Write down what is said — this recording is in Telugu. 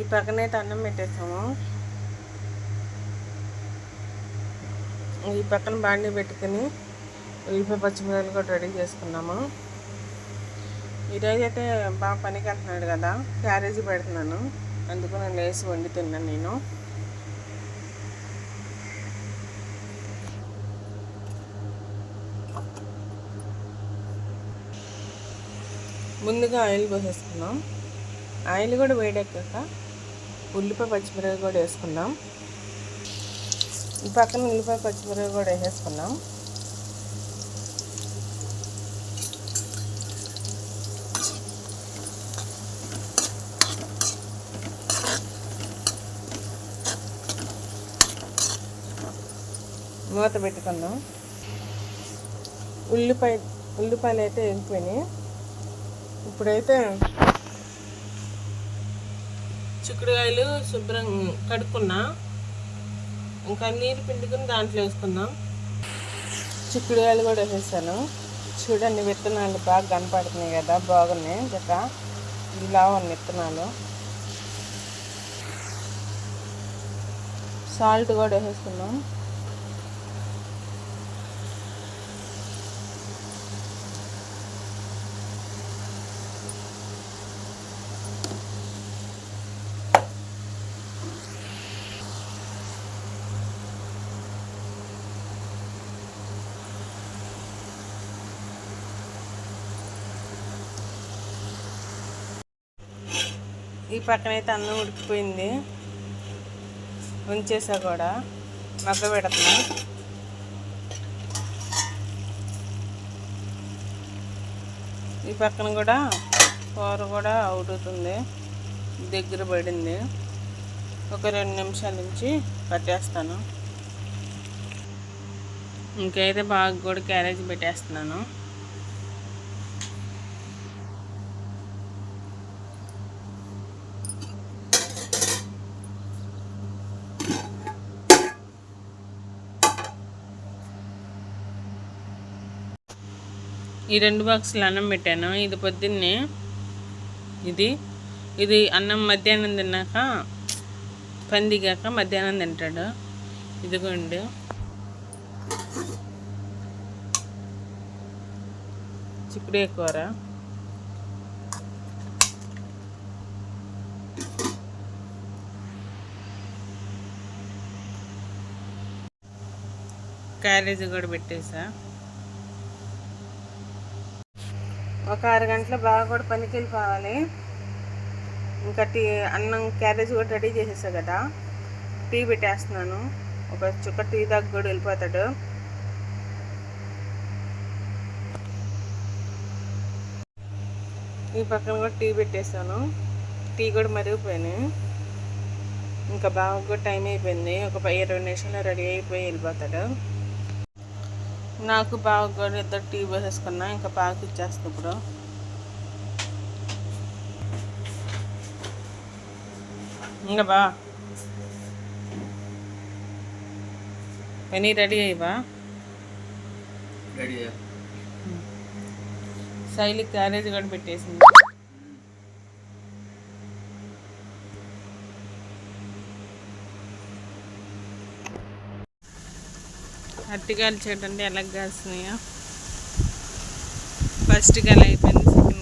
ఈ పక్కనైతే అన్నం పెట్టేసాము ఈ పక్కన బాండి పెట్టుకుని ఉల్లిపాయ పచ్చిమిరపకాయలు కూడా రెడీ చేసుకున్నాము. ఈరోజు అయితే బాగా పనికి వెళ్తున్నాడు కదా క్యారేజీ పెడుతున్నాను. అందుకు నేను లేచి వండుతున్నాను నేను. ముందుగా ఆయిల్ పోసేసుకున్నాం ఆయిల్ కూడా వేడెక్కాక ఉల్లిపాయ పచ్చిమిరపకాయ కూడా వేసుకున్నాం ఈ పక్కన ఉల్లిపాయ పచ్చిమిరపకాయ కూడా వేసేసుకున్నాం మూత పెట్టుకుందాం. ఉల్లిపాయ ఉల్లిపాయలు అయితే వెళ్ళిపోయినాయి ఇప్పుడైతే చిక్కుడుకాయలు శుభ్రం కడుక్కున్నా. ఇంకా నీరు పిండుకుని దాంట్లో వేసుకుందాం. చిక్కుడుకాయలు కూడా వేసేసాను. చూడండి విత్తనాలు బాగా కనపడుతున్నాయి కదా బాగున్నాయి. జక ఇలా ఉన్న విత్తనాలు. సాల్ట్ కూడా వేసేస్తున్నాం ఈ పక్కనైతే అన్నం ఉడికిపోయింది. ఉంచేసా కూడా. మగ్గ పెడుతున్నా. ఈ పక్కన కూడా కూర కూడా ఉడుకుతుంది దగ్గర పడింది. ఒక రెండు నిమిషాల నుంచి పట్టేస్తాను ఇంకైతే బాగా కూడా క్యారేజ్ పెట్టేస్తున్నాను. ఈ రెండు బాక్సులు అన్నం పెట్టాను. ఇది పొద్దున్నే ఇది ఇది అన్నం మధ్యాహ్నం తిన్నాక పందిగాక మధ్యాహ్నం తింటాడు. ఇదిగోండి. చిక్కుడే కూర. క్యారేజ్ కూడా పెట్టేసా. ఒక అరగంటలో బాగా కూడా పనికి వెళ్ళిపోవాలి ఇంకా టీ అన్నం క్యారేజ్ కూడా రెడీ చేసేసా కదా. టీ పెట్టేస్తున్నాను. ఒక చుక్క టీ దాకా కూడా వెళ్ళిపోతాడు. ఈ పక్కన కూడా టీ పెట్టేశాను. టీ కూడా మరిగిపోయినాయి ఇంకా బాగా కూడా టైం అయిపోయింది. ఒక ఇరవై నిమిషాలు రెడీ అయిపోయి వెళ్ళిపోతాడు. నాకు బాగా కూడా ఇద్దరు టీ వేసేసుకున్నా ఇంకా బాగా ఇచ్చేస్తా ఇప్పుడు. ఇంకా బా. పని రెడీ అయ్యవా రెడీ శైలి క్యారేజ్ కూడా పెట్టేసింది. అరటికాయలు చూడండి ఎలా కాస్తున్నాయో? ఫస్ట్ గల అయిపోయింది